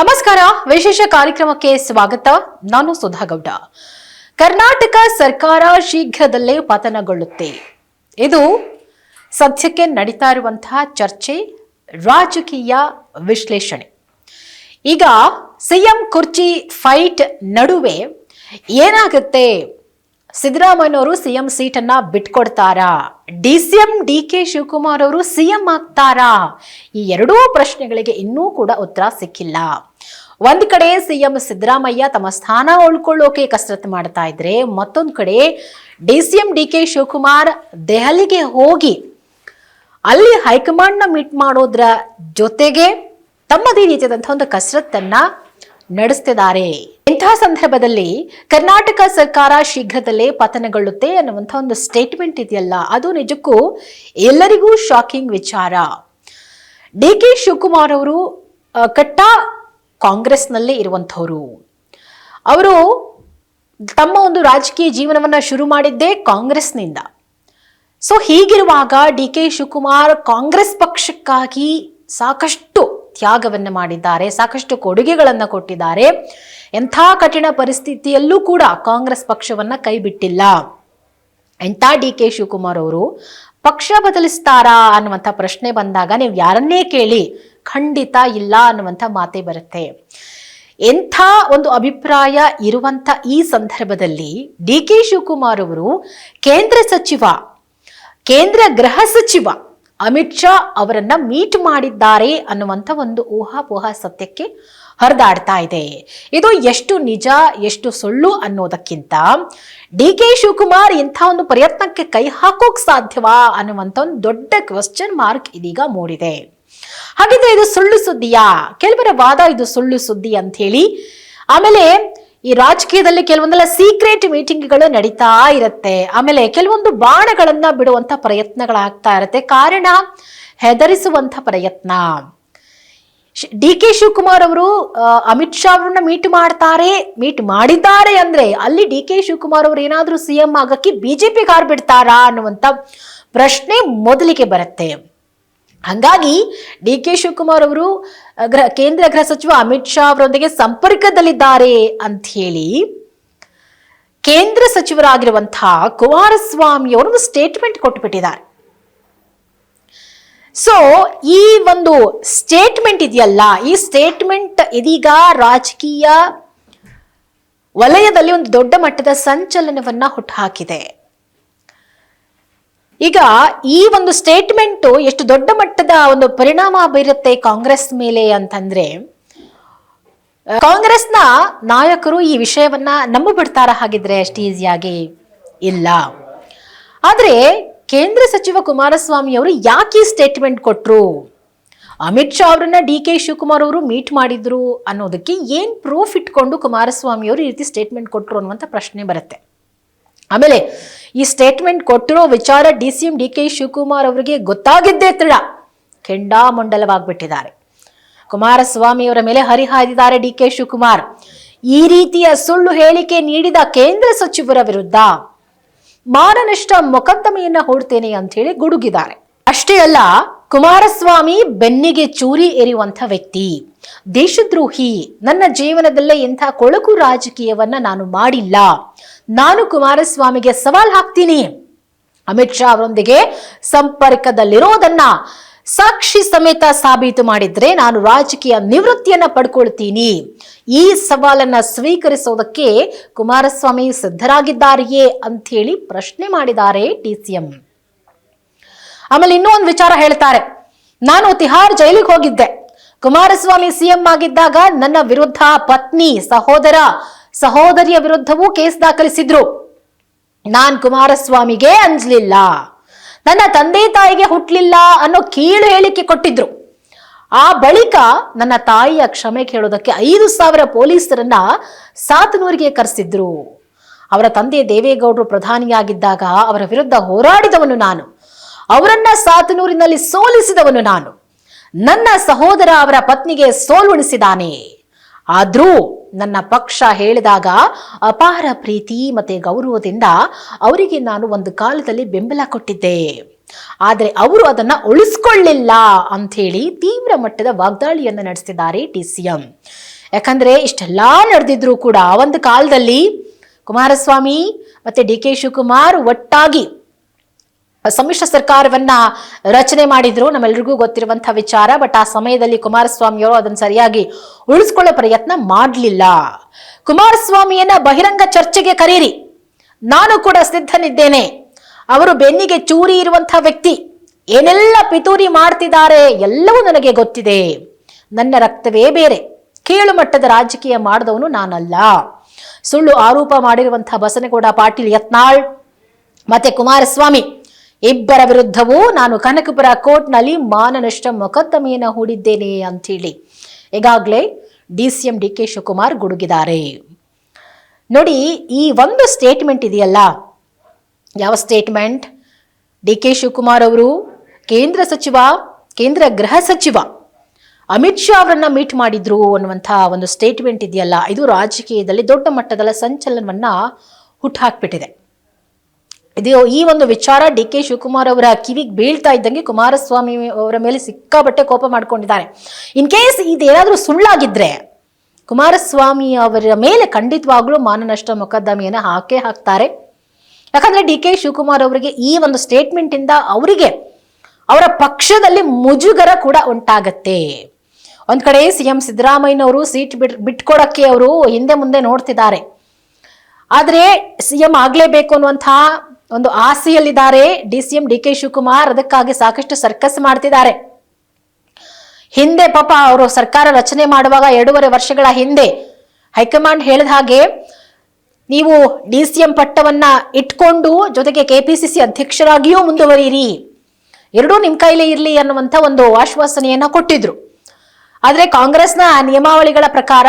ನಮಸ್ಕಾರ. ವಿಶೇಷ ಕಾರ್ಯಕ್ರಮಕ್ಕೆ ಸ್ವಾಗತ. ನಾನು ಸುಧಾಗೌಡ. ಕರ್ನಾಟಕ ಸರ್ಕಾರ ಶೀಘ್ರದಲ್ಲೇ ಪತನಗೊಳ್ಳುತ್ತೆ. ಇದು ಸದ್ಯಕ್ಕೆ ನಡೀತಾ ಇರುವಂತಹ ಚರ್ಚೆ, ರಾಜಕೀಯ ವಿಶ್ಲೇಷಣೆ. ಈಗ ಸಿಎಂ ಕುರ್ಚಿ ಫೈಟ್ ನಡುವೆ ಏನಾಗುತ್ತೆ? ಸಿದ್ದರಾಮಯ್ಯನವರು ಸಿಎಂ ಸೀಟನ್ನು ಬಿಟ್ಕೊಡ್ತಾರಾ? D C M D K Shivakumar ಅವರು ಸಿಎಂ ಆಗ್ತಾರಾ? ಈ ಎರಡೂ ಪ್ರಶ್ನೆಗಳಿಗೆ ಇನ್ನೂ ಕೂಡ ಉತ್ತರ ಸಿಕ್ಕಿಲ್ಲ. ಒಂದ್ ಕಡೆ ಸಿಎಂ ಸಿದ್ದರಾಮಯ್ಯ ತಮ್ಮ ಸ್ಥಾನ ಉಳ್ಕೊಳ್ಳೋಕೆ ಕಸರತ್ತು ಮಾಡ್ತಾ ಇದ್ರೆ, ಮತ್ತೊಂದು ಕಡೆ D C M D K Shivakumar ದೆಹಲಿಗೆ ಹೋಗಿ ಅಲ್ಲಿ ಹೈಕಮಾಂಡ್ನ ಮೀಟ್ ಮಾಡೋದ್ರ ಜೊತೆಗೆ ತಮ್ಮದೇ ರೀತಿಯಾದಂತಹ ಒಂದು ಕಸರತ್ತನ್ನ ನಡೆಸ್ತಿದ್ದಾರೆ. ಇಂತಹ ಸಂದರ್ಭದಲ್ಲಿ ಕರ್ನಾಟಕ ಸರ್ಕಾರ ಶೀಘ್ರದಲ್ಲೇ ಪತನಗೊಳ್ಳುತ್ತೆ ಅನ್ನುವಂಥ ಒಂದು ಸ್ಟೇಟ್ಮೆಂಟ್ ಇದೆಯಲ್ಲ, ಅದು ನಿಜಕ್ಕೂ ಎಲ್ಲರಿಗೂ ಶಾಕಿಂಗ್ ವಿಚಾರ. ಡಿ ಕೆ ಶಿವಕುಮಾರ್ ಅವರು ಕಟ್ಟಾ ಕಾಂಗ್ರೆಸ್ನಲ್ಲೇ ಇರುವಂಥವರು. ಅವರು ತಮ್ಮ ಒಂದು ರಾಜಕೀಯ ಜೀವನವನ್ನು ಶುರು ಮಾಡಿದ್ದೇ ಕಾಂಗ್ರೆಸ್ನಿಂದ. ಸೊ, ಹೀಗಿರುವಾಗ ಡಿ ಕೆ ಶಿವಕುಮಾರ್ ಕಾಂಗ್ರೆಸ್ ಪಕ್ಷಕ್ಕಾಗಿ ಸಾಕಷ್ಟು ತ್ಯಾಗವನ್ನು ಮಾಡಿದ್ದಾರೆ, ಸಾಕಷ್ಟು ಕೊಡುಗೆಗಳನ್ನು ಕೊಟ್ಟಿದ್ದಾರೆ. ಎಂಥ ಕಠಿಣ ಪರಿಸ್ಥಿತಿಯಲ್ಲೂ ಕೂಡ ಕಾಂಗ್ರೆಸ್ ಪಕ್ಷವನ್ನು ಕೈಬಿಟ್ಟಿಲ್ಲ ಎಂಥ ಡಿ ಕೆ ಶಿವಕುಮಾರ್ ಅವರು? ಪಕ್ಷ ಬದಲಿಸ್ತಾರಾ ಅನ್ನುವಂಥ ಪ್ರಶ್ನೆ ಬಂದಾಗ ನೀವು ಯಾರನ್ನೇ ಕೇಳಿ ಖಂಡಿತ ಇಲ್ಲ ಅನ್ನುವಂಥ ಮಾತೇ ಬರುತ್ತೆ. ಎಂಥ ಒಂದು ಅಭಿಪ್ರಾಯ ಇರುವಂಥ ಈ ಸಂದರ್ಭದಲ್ಲಿ ಡಿ ಕೆ ಶಿವಕುಮಾರ್ ಅವರು ಕೇಂದ್ರ ಸಚಿವ, ಕೇಂದ್ರ ಗೃಹ ಸಚಿವ ಅಮಿತ್ ಶಾ ಅವರನ್ನ ಮೀಟ್ ಮಾಡಿದ್ದಾರೆ ಅನ್ನುವಂಥ ಒಂದು ಊಹಾಪೋಹ ಸತ್ಯಕ್ಕೆ ಹರಿದಾಡ್ತಾ ಇದೆ. ಇದು ಎಷ್ಟು ನಿಜ, ಎಷ್ಟು ಸುಳ್ಳು ಅನ್ನೋದಕ್ಕಿಂತ ಡಿ ಕೆ ಶಿವಕುಮಾರ್ ಇಂಥ ಒಂದು ಪ್ರಯತ್ನಕ್ಕೆ ಕೈ ಹಾಕೋಕ್ ಸಾಧ್ಯವಾ ಅನ್ನುವಂಥ ಒಂದು ದೊಡ್ಡ ಕ್ವಶನ್ ಮಾರ್ಕ್ ಇದೀಗ ಮೂಡಿದೆ. ಹಾಗಿದ್ರೆ ಇದು ಸುಳ್ಳು ಸುದ್ದಿಯಾ? ಕೆಲವರ ವಾದ ಇದು ಸುಳ್ಳು ಸುದ್ದಿ ಅಂತ ಹೇಳಿ. ಆಮೇಲೆ ಈ ರಾಜಕೀಯದಲ್ಲಿ ಕೆಲವೊಂದೆಲ್ಲ ಸೀಕ್ರೆಟ್ ಮೀಟಿಂಗ್ಗಳು ನಡೀತಾ ಇರುತ್ತೆ. ಆಮೇಲೆ ಕೆಲವೊಂದು ಬಾಣಗಳನ್ನ ಬಿಡುವಂತ ಪ್ರಯತ್ನಗಳಾಗ್ತಾ ಇರುತ್ತೆ. ಕಾರಣ? ಹೆದರಿಸುವಂತ ಪ್ರಯತ್ನ. ಡಿ ಕೆ ಶಿವಕುಮಾರ್ ಅವರು ಅಮಿತ್ ಶಾ ಅವರನ್ನ ಮೀಟ್ ಮಾಡ್ತಾರೆ. ಮೀಟ್ ಮಾಡಿದ್ದಾರೆ ಅಂದ್ರೆ ಅಲ್ಲಿ ಡಿ ಕೆ ಶಿವಕುಮಾರ್ ಅವರು ಏನಾದ್ರೂ ಸಿಎಂ ಆಗಕ್ಕೆ ಬಿಜೆಪಿ ಕಾರ್ ಬಿಡ್ತಾರಾ ಅನ್ನುವಂತ ಪ್ರಶ್ನೆ ಮೊದಲಿಗೆ ಬರುತ್ತೆ. ಹಂಗಾಗಿ ಡಿ ಕೆ ಶಿವಕುಮಾರ್ ಅವರು ಗೃಹ ಕೇಂದ್ರ ಗೃಹ ಸಚಿವ ಅಮಿತ್ ಶಾ ಅವರೊಂದಿಗೆ ಸಂಪರ್ಕದಲ್ಲಿದ್ದಾರೆ ಅಂತ ಹೇಳಿ ಕೇಂದ್ರ ಸಚಿವರಾಗಿರುವಂತಹ ಕುಮಾರಸ್ವಾಮಿ ಅವರು ಒಂದು ಸ್ಟೇಟ್ಮೆಂಟ್ ಕೊಟ್ಟುಬಿಟ್ಟಿದ್ದಾರೆ. ಸೊ ಈ ಒಂದು ಸ್ಟೇಟ್ಮೆಂಟ್ ಇದೆಯಲ್ಲ, ಈ ಸ್ಟೇಟ್ಮೆಂಟ್ ಇದೀಗ ರಾಜಕೀಯ ವಲಯದಲ್ಲಿ ಒಂದು ದೊಡ್ಡ ಮಟ್ಟದ ಸಂಚಲನವನ್ನ ಹುಟ್ಟುಹಾಕಿದೆ ಈಗ ಈ ಒಂದು ಸ್ಟೇಟ್ಮೆಂಟ್ ಎಷ್ಟು ದೊಡ್ಡ ಮಟ್ಟದ ಒಂದು ಪರಿಣಾಮ ಬೀರುತ್ತೆ ಕಾಂಗ್ರೆಸ್ ಮೇಲೆ ಅಂತಂದ್ರೆ ಕಾಂಗ್ರೆಸ್ನ ನಾಯಕರು ಈ ವಿಷಯವನ್ನ ನಂಬಬಿಡ್ತಾರ ಹಾಗಿದ್ರೆ ಅಷ್ಟು ಈಸಿಯಾಗಿ ಇಲ್ಲ. ಆದ್ರೆ ಕೇಂದ್ರ ಸಚಿವ ಕುಮಾರಸ್ವಾಮಿ ಅವರು ಯಾಕೆ ಈ ಸ್ಟೇಟ್ಮೆಂಟ್ ಕೊಟ್ರು? ಅಮಿತ್ ಶಾ ಅವರನ್ನ ಡಿ ಕೆ ಶಿವಕುಮಾರ್ ಅವರು ಮೀಟ್ ಮಾಡಿದ್ರು ಅನ್ನೋದಕ್ಕೆ ಏನ್ ಪ್ರೂಫ್ ಇಟ್ಕೊಂಡು ಕುಮಾರಸ್ವಾಮಿ ಅವರು ಈ ರೀತಿ ಸ್ಟೇಟ್ಮೆಂಟ್ ಕೊಟ್ರು ಅನ್ನುವಂಥ ಪ್ರಶ್ನೆ ಬರುತ್ತೆ. ಆಮೇಲೆ ಈ ಸ್ಟೇಟ್ಮೆಂಟ್ ಕೊಟ್ಟಿರೋ ವಿಚಾರ D C M D K Shivakumar ಅವರಿಗೆ ಗೊತ್ತಾಗಿದ್ದೇ ತಡ. ಕೆಂಡಾಮಂಡಲವಾಗ್ಬಿಟ್ಟಿದ್ದಾರೆ. ಕುಮಾರಸ್ವಾಮಿ ಅವರ ಮೇಲೆ ಹರಿಹಾಯ್ದಿದ್ದಾರೆ ಡಿ ಕೆ ಶಿವಕುಮಾರ್. ಈ ರೀತಿಯ ಸುಳ್ಳು ಹೇಳಿಕೆ ನೀಡಿದ ಕೇಂದ್ರ ಸಚಿವರ ವಿರುದ್ಧ ಮಾನನಷ್ಟ ಮೊಕದ್ದಮೆಯನ್ನ ಹೂಡ್ತೇನೆ ಅಂತ ಹೇಳಿ ಗುಡುಗಿದ್ದಾರೆ. ಅಷ್ಟೇ ಅಲ್ಲ, ಕುಮಾರಸ್ವಾಮಿ ಬೆನ್ನಿಗೆ ಚೂರಿ ಏರಿಯುವಂಥ ವ್ಯಕ್ತಿ. ದೇಶದ್ರೋಹಿ. ನನ್ನ ಜೀವನದಲ್ಲೇ ಇಂಥ ಕೊಳಕು ರಾಜಕೀಯವನ್ನ ನಾನು ಮಾಡಿಲ್ಲ. ನಾನು ಕುಮಾರಸ್ವಾಮಿಗೆ ಸವಾಲ್ ಹಾಕ್ತೀನಿ. ಅಮಿತ್ ಶಾ ಅವರೊಂದಿಗೆ ಸಂಪರ್ಕದಲ್ಲಿರೋದನ್ನ ಸಾಕ್ಷಿ ಸಮೇತ ಸಾಬೀತು ಮಾಡಿದ್ರೆ ನಾನು ರಾಜಕೀಯ ನಿವೃತ್ತಿಯನ್ನ ಪಡ್ಕೊಳ್ತೀನಿ. ಈ ಸವಾಲನ್ನ ಸ್ವೀಕರಿಸೋದಕ್ಕೆ ಕುಮಾರಸ್ವಾಮಿ ಸಿದ್ಧರಾಗಿದ್ದಾರೆಯೇ ಅಂತ ಹೇಳಿ ಪ್ರಶ್ನೆ ಮಾಡಿದ್ದಾರೆ ಟಿಸಿಎಂ ಆಮೇಲೆ ಇನ್ನೂ ಒಂದು ವಿಚಾರ ಹೇಳ್ತಾರೆ. ನಾನು ತಿಹಾರ್ ಜೈಲಿಗೆ ಹೋಗಿದ್ದೆ. ಕುಮಾರಸ್ವಾಮಿ ಸಿಎಂ ಆಗಿದ್ದಾಗ ನನ್ನ ವಿರುದ್ಧ ಪತ್ನಿ, ಸಹೋದರ ಸಹೋದರಿಯ ವಿರುದ್ಧವೂ ಕೇಸ್ ದಾಖಲಿಸಿದ್ರು. ನಾನ್ ಕುಮಾರಸ್ವಾಮಿಗೆ ಅಂಜಲಿಲ್ಲ. ನನ್ನ ತಂದೆ ತಾಯಿಗೆ ಹುಟ್ಟಲಿಲ್ಲ ಅನ್ನೋ ಕೀಳು ಹೇಳಿಕೆ ಕೊಟ್ಟಿದ್ರು. ಆ ಬಳಿಕ ನನ್ನ ತಾಯಿಯ ಕ್ಷಮೆ ಕೇಳೋದಕ್ಕೆ ಐದು ಸಾವಿರ ಪೊಲೀಸರನ್ನ ಸಾತನೂರಿಗೆ ಕರೆಸಿದ್ರು. ಅವರ ತಂದೆ ದೇವೇಗೌಡರು ಪ್ರಧಾನಿಯಾಗಿದ್ದಾಗ ಅವರ ವಿರುದ್ಧ ಹೋರಾಡಿದವನು ನಾನು. ಅವರನ್ನ ಸಾತನೂರಿನಲ್ಲಿ ಸೋಲಿಸಿದವನು ನಾನು. ನನ್ನ ಸಹೋದರ ಅವರ ಪತ್ನಿಗೆ ಸೋಲುಣಿಸಿದಾನೆ ಆದ್ರೂ ನನ್ನ ಪಕ್ಷ ಹೇಳಿದಾಗ ಅಪಾರ ಪ್ರೀತಿ ಮತ್ತೆ ಗೌರವದಿಂದ ಅವರಿಗೆ ನಾನು ಒಂದು ಕಾಲದಲ್ಲಿ ಬೆಂಬಲ ಕೊಟ್ಟಿದ್ದೆ. ಆದರೆ ಅವರು ಅದನ್ನ ಉಳಿಸ್ಕೊಳ್ಳಿಲ್ಲ ಅಂಥೇಳಿ ತೀವ್ರ ಮಟ್ಟದ ವಾಗ್ದಾಳಿಯನ್ನು ನಡೆಸಿದ್ದಾರೆ ಟಿ ಸಿ ಎಂ. ಯಾಕಂದ್ರೆ ಇಷ್ಟೆಲ್ಲ ನಡೆದಿದ್ರು ಕೂಡ ಒಂದು ಕಾಲದಲ್ಲಿ ಕುಮಾರಸ್ವಾಮಿ ಮತ್ತೆ ಡಿ ಕೆ ಶಿವಕುಮಾರ್ ಒಟ್ಟಾಗಿ ಸಮ್ಮಿಶ್ರ ಸರ್ಕಾರವನ್ನ ರಚನೆ ಮಾಡಿದ್ರು ನಮ್ಮೆಲ್ರಿಗೂ ಗೊತ್ತಿರುವಂತಹ ವಿಚಾರ ಬಟ್ ಆ ಸಮಯದಲ್ಲಿ ಕುಮಾರಸ್ವಾಮಿ ಅವರು ಅದನ್ನು ಸರಿಯಾಗಿ ಉಳಿಸ್ಕೊಳ್ಳೋ ಪ್ರಯತ್ನ ಮಾಡಲಿಲ್ಲ. ಕುಮಾರಸ್ವಾಮಿಯನ್ನ ಬಹಿರಂಗ ಚರ್ಚೆಗೆ ಕರೀರಿ. ನಾನು ಕೂಡ ಸಿದ್ಧನಿದ್ದೇನೆ. ಅವರು ಬೆನ್ನಿಗೆ ಚೂರಿ ಇರುವಂತಹ ವ್ಯಕ್ತಿ. ಏನೆಲ್ಲ ಪಿತೂರಿ ಮಾಡ್ತಿದ್ದಾರೆ ಎಲ್ಲವೂ ನನಗೆ ಗೊತ್ತಿದೆ. ನನ್ನ ರಕ್ತವೇ ಬೇರೆ. ಕೀಳು ಮಟ್ಟದ ರಾಜಕೀಯ ಮಾಡಿದವನು ನಾನಲ್ಲ. ಸುಳ್ಳು ಆರೋಪ ಮಾಡಿರುವಂತಹ ಬಸನಗೌಡ ಪಾಟೀಲ್ ಯತ್ನಾಳ್, ಮತ್ತೆ ಕುಮಾರಸ್ವಾಮಿ. ಇಬ್ಬರ ವಿರುದ್ಧವೂ ನಾನು ಕನಕಪುರ ಕೋರ್ಟ್ನಲ್ಲಿ ಮಾನನಷ್ಟ ಮೊಕದ್ದಮೆಯನ್ನು ಹೂಡಿದ್ದೇನೆ ಅಂಥೇಳಿ ಈಗಾಗಲೇ D C M D K Shivakumar ಗುಡುಗಿದ್ದಾರೆ. ನೋಡಿ, ಈ ಒಂದು ಸ್ಟೇಟ್ಮೆಂಟ್ ಇದೆಯಲ್ಲ? ಯಾವ ಸ್ಟೇಟ್ಮೆಂಟ್ ಡಿ ಕೆ ಶಿವಕುಮಾರ್ ಅವರು, ಕೇಂದ್ರ ಸಚಿವ, ಕೇಂದ್ರ ಗೃಹ ಸಚಿವ ಅಮಿತ್ ಶಾ ಅವರನ್ನ ಮೀಟ್ ಮಾಡಿದ್ರು ಅನ್ನುವಂಥ ಒಂದು ಸ್ಟೇಟ್ಮೆಂಟ್ ಇದೆಯಲ್ಲ? ಇದು ರಾಜಕೀಯದಲ್ಲಿ ದೊಡ್ಡ ಮಟ್ಟದ ಸಂಚಲನವನ್ನ ಹುಟ್ಟುಹಾಕ್ಬಿಟ್ಟಿದೆ ಇದು ಈ ಒಂದು ವಿಚಾರ ಡಿ ಕೆ ಶಿವಕುಮಾರ್ ಅವರ ಕಿವಿಗೆ ಬೀಳ್ತಾ ಇದ್ದಂಗೆ ಕುಮಾರಸ್ವಾಮಿ ಅವರ ಮೇಲೆ ಸಿಕ್ಕಾಬಟ್ಟೆ ಕೋಪ ಮಾಡ್ಕೊಂಡಿದ್ದಾರೆ. ಇನ್ ಕೇಸ್ ಇದೇನಾದರೂ ಸುಳ್ಳಾಗಿದ್ರೆ ಕುಮಾರಸ್ವಾಮಿ ಅವರ ಮೇಲೆ ಖಂಡಿತವಾಗ್ಲೂ ಮಾನನಷ್ಟ ಮೊಕದ್ದಮೆಯನ್ನು ಹಾಕೇ ಹಾಕ್ತಾರೆ. ಯಾಕಂದ್ರೆ ಡಿ ಕೆ ಶಿವಕುಮಾರ್ ಅವರಿಗೆ ಈ ಒಂದು ಸ್ಟೇಟ್ಮೆಂಟ್ ಇಂದ ಅವರಿಗೆ ಅವರ ಪಕ್ಷದಲ್ಲಿ ಮುಜುಗರ ಕೂಡ ಉಂಟಾಗತ್ತೆ. ಒಂದ್ ಕಡೆ ಸಿಎಂ ಸಿದ್ದರಾಮಯ್ಯನವರು ಸೀಟ್ ಬಿಟ್, ಬಿಟ್ಕೊಡಕ್ಕೆ ಅವರು ಹಿಂದೆ ಮುಂದೆ ನೋಡ್ತಿದ್ದಾರೆ. ಆದ್ರೆ ಸಿಎಂ ಆಗ್ಲೇಬೇಕು ಅನ್ನುವಂತಹ ಒಂದು ಆಸೆಯಲ್ಲಿದ್ದಾರೆ. D C M D K Shivakumar ಅದಕ್ಕಾಗಿ ಸಾಕಷ್ಟು ಸರ್ಕಸ್ ಮಾಡ್ತಿದ್ದಾರೆ. ಹಿಂದೆ ಪಾಪ ಅವರು ಸರ್ಕಾರ ರಚನೆ ಮಾಡುವಾಗ ಎರಡೂವರೆ ವರ್ಷಗಳ ಹಿಂದೆ ಹೈಕಮಾಂಡ್ ಹೇಳಿದ ಹಾಗೆ ನೀವು ಡಿ ಸಿ ಎಂ ಪಟ್ಟವನ್ನ ಇಟ್ಕೊಂಡು ಜೊತೆಗೆ ಕೆಪಿಸಿಸಿ ಅಧ್ಯಕ್ಷರಾಗಿಯೂ ಮುಂದುವರಿಯಿರಿ. ಎರಡೂ ನಿಮ್ಮ ಕೈಲೇ ಇರಲಿ ಅನ್ನುವಂಥ ಒಂದು ಆಶ್ವಾಸನೆಯನ್ನ ಕೊಟ್ಟಿದ್ರು. ಆದ್ರೆ ಕಾಂಗ್ರೆಸ್ನ ನಿಯಮಾವಳಿಗಳ ಪ್ರಕಾರ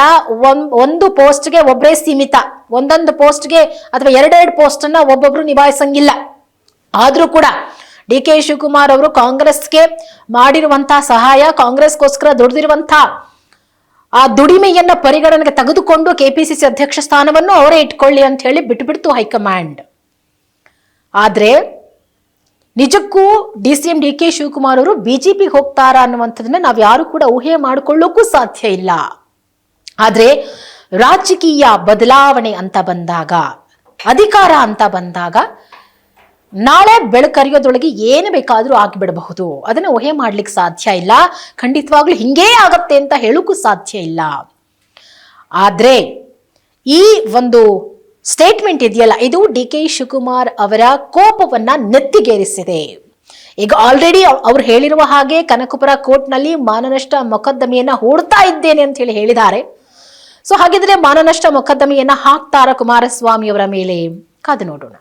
ಒಂದು ಪೋಸ್ಟ್ಗೆ ಒಬ್ಬರೇ ಸೀಮಿತ. ಒಂದೊಂದು ಪೋಸ್ಟ್ಗೆ ಅಥವಾ ಎರಡೆರಡು ಪೋಸ್ಟ್ ಅನ್ನ ಒಬ್ಬೊಬ್ರು ನಿಭಾಯಿಸಂಗಿಲ್ಲ. ಆದ್ರೂ ಕೂಡ ಡಿ ಕೆ ಶಿವಕುಮಾರ್ ಅವರು ಕಾಂಗ್ರೆಸ್ಗೆ ಮಾಡಿರುವಂತಹ ಸಹಾಯ, ಕಾಂಗ್ರೆಸ್ಗೋಸ್ಕರ ದುಡಿದಿರುವಂತಹ ಆ ದುಡಿಮೆಯನ್ನ ಪರಿಗಣನೆಗೆ ತೆಗೆದುಕೊಂಡು ಕೆಪಿಸಿಸಿ ಅಧ್ಯಕ್ಷ ಸ್ಥಾನವನ್ನು ಅವರೇ ಇಟ್ಕೊಳ್ಳಿ ಅಂತ ಹೇಳಿ ಬಿಟ್ಟುಬಿಡ್ತು ಹೈಕಮಾಂಡ್. ಆದ್ರೆ ನಿಜಕ್ಕೂ D C M D K Shivakumar ಅವರು ಬಿಜೆಪಿ ಹೋಗ್ತಾರಾ ಅನ್ನುವಂಥದ್ದನ್ನ ನಾವು ಯಾರು ಕೂಡ ಊಹೆ ಮಾಡಿಕೊಳ್ಳೋಕ್ಕೂ ಸಾಧ್ಯ ಇಲ್ಲ. ಆದರೆ ರಾಜಕೀಯ ಬದಲಾವಣೆ ಅಂತ ಬಂದಾಗ, ಅಧಿಕಾರ ಅಂತ ಬಂದಾಗ ನಾಳೆ ಬೆಳಕರಿಯೋದ್ರೊಳಗೆ ಏನು ಬೇಕಾದರೂ ಆಗಿಬಿಡಬಹುದು. ಅದನ್ನ ಊಹೆ ಮಾಡ್ಲಿಕ್ಕೆ ಸಾಧ್ಯ ಇಲ್ಲ. ಖಂಡಿತವಾಗ್ಲೂ ಹಿಂಗೇ ಆಗತ್ತೆ ಅಂತ ಹೇಳೋಕ್ಕೂ ಸಾಧ್ಯ ಇಲ್ಲ. ಆದರೆ ಈ ಒಂದು ಸ್ಟೇಟ್ಮೆಂಟ್ ಇದೆಯಲ್ಲ, ಇದು ಡಿ ಕೆ ಶಿವಕುಮಾರ್ ಅವರ ಕೋಪವನ್ನ ನೆತ್ತಿಗೇರಿಸಿದೆ. ಈಗ ಆಲ್ರೆಡಿ ಅವ್ರು ಹೇಳಿರುವ ಹಾಗೆ ಕನಕಪುರ ಕೋರ್ಟ್ನಲ್ಲಿ ಮಾನನಷ್ಟ ಮೊಕದ್ದಮೆಯನ್ನ ಹೂಡ್ತಾ ಇದ್ದೇನೆ ಅಂತ ಹೇಳಿ ಹೇಳಿದ್ದಾರೆ. ಸೊ ಹಾಗಿದ್ರೆ ಮಾನನಷ್ಟ ಮೊಕದ್ದಮೆಯನ್ನ ಹಾಕ್ತಾರ ಕುಮಾರಸ್ವಾಮಿ ಅವರ ಮೇಲೆ? ಕಾದು ನೋಡೋಣ.